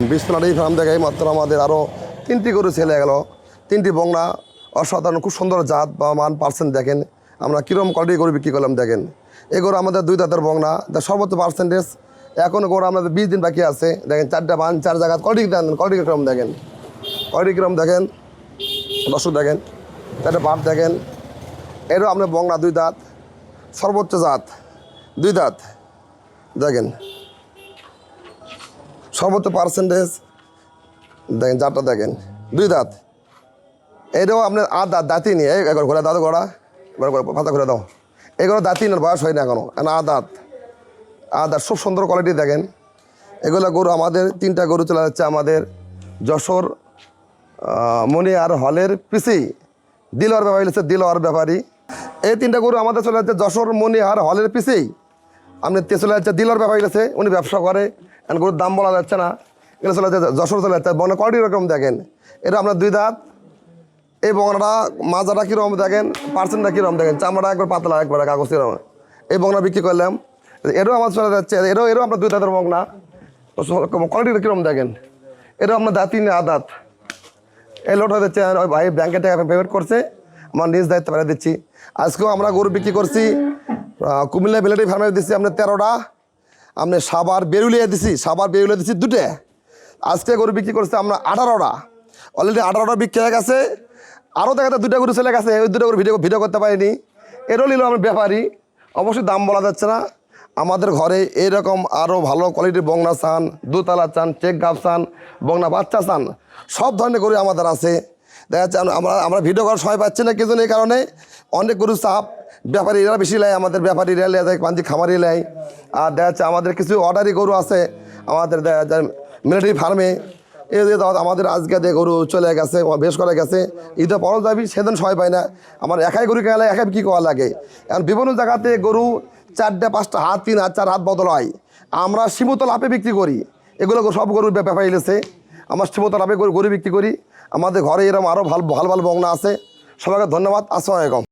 বিসমিল্লাহ ফার্ম দেখাই মাত্র আমাদের আরও তিনটি গরু ছেলে গেল। তিনটি বংনা অসাধারণ, খুব সুন্দর জাত বা মান পার্সেন্ট দেখেন। আমরা কীরকম কোয়ালিটি গরু বিক্রি করলাম দেখেন। এই গরু আমাদের দুই দাঁতের বংনা তার সর্বোচ্চ পার্সেন্টেজ এখন গরু আমাদের বিশ দিন বাকি আছে। দেখেন, চারটা বান, চার জায়গা কোয়ালিটি দেন কোয়ালিটি কিরম দেখেন? কোয়ালিটি কিরম দেখেন? দর্শক দেখেন, চারটা পাট দেখেন। এরও আপনার বংনা দুই দাঁত, সর্বোচ্চ জাত দুই দাঁত। দেখেন সর্বোচ্চ পার্সেন্টেজ দেখেন চারটা দেখেন। দুই দাঁত। এটাও আপনার আর দাঁত, দাঁতই নিয়ে একবার ঘোরা, দাঁত ঘোরা। পাতা ঘুরে দাও। এগুলো দাঁতই না বয়স হয় না এখনও। না আ দাঁত। আ দাঁত, খুব সুন্দর কোয়ালিটি দেখেন। এগুলো গরু আমাদের, তিনটা গরু চলে যাচ্ছে আমাদের যশোর আর হলের পিসি। দিলওয়ার ব্যাপারী হচ্ছে দিলওয়ার ব্যাপারী। এই তিনটা গরু আমাদের চলে যাচ্ছে যশোর মণি আর হলের পিসি। আপনি চলে যাচ্ছে দিলওয়ার ব্যাপারী গেছে উনি ব্যবসা করে। এখন গরুর দাম বলা যাচ্ছে না। এগুলো চলে যাচ্ছে, যশোর চলে যাচ্ছে। বনে কোয়ালিটি রকম দেখেন। এটা আপনার দুই দাঁত। এই বংলাটা মাজাটা কীরকম দেখেন? পার্সেন্টটা কীরকম দেখেন? চামড়া একবার পাতলা, একবার কাগজ কীরকম। এই বংলা বিক্রি করলাম। এরও আমার চলে যাচ্ছে। এরও এরও আপনার দুই দাঁতের বংলা কোয়ালিটিটা কীরকম দেখেন? এটাও আপনার দাঁতই না দাঁত। এই লোট হচ্ছে ওই ভাই ব্যাংকে টাকা পেমেন্ট করছে। আমার নিজ দায়িত্ব বেড়ে দিচ্ছি। আজকেও আমরা গরু বিক্রি করছি। কুমিল্লা মিলিটারি ফার্মে দিচ্ছি আপনার তেরোটা। আপনি সাবার বেরুলিয়ে দিছি, সাবার বেরুলিয়ে দিচ্ছি দুটে আজকে গরু বিক্রি করছে আমরা আঠারোটা। অলরেডি আঠারোটা বিক্রি হয়ে গেছে। আরও দেখা যায় দুটা গরু চলে গেছে ওই দুটো গরু ভিডিও ভিডিও করতে পারিনি। এরও নিল আমার ব্যাপারী। অবশ্যই দাম বলা যাচ্ছে না। আমাদের ঘরে এরকম আরও ভালো কোয়ালিটির বংনা চান, দুতলা চান, চেক গাপ চান, বংনা বাচ্চা চান, সব ধরনের গরু আমাদের আছে। দেখা যাচ্ছে আমরা- আমরা আমরা ভিডিও করার সময় পাচ্ছি না কিছু এই কারণে অনেক গরু চাপ ব্যাপারীরা বেশি নেয়, আমাদের ব্যাপারীরা দেয় পাঞ্জি খামারি নেয়। আর দেখা যাচ্ছে আমাদের কিছু অর্ডারি গরু আছে, আমাদের মিলিটারি ফার্মে। এই যে আমাদের আজকে দিয়ে গরু চলে গেছে বেশ করে গেছে, ঈদে পরও যাবি সেদিন সবাই পায় না। আমার একাই গরু গেলে একাই কি করা লাগে? এখন বিভিন্ন জায়গাতে গরু চারটে, পাঁচটা হাত, তিন হাত, চার হাত বদল হয়। আমরা সীমিত লাভে বিক্রি করি। এগুলো সব গরুর ব্যাপার এলেছে। আমার সীমিত লাভে গরু বিক্রি করি। আমাদের ঘরে এরকম আরও ভালো ভালো ভালো বংনা আছে। সবাইকে ধন্যবাদ। আসসালামু আলাইকুম।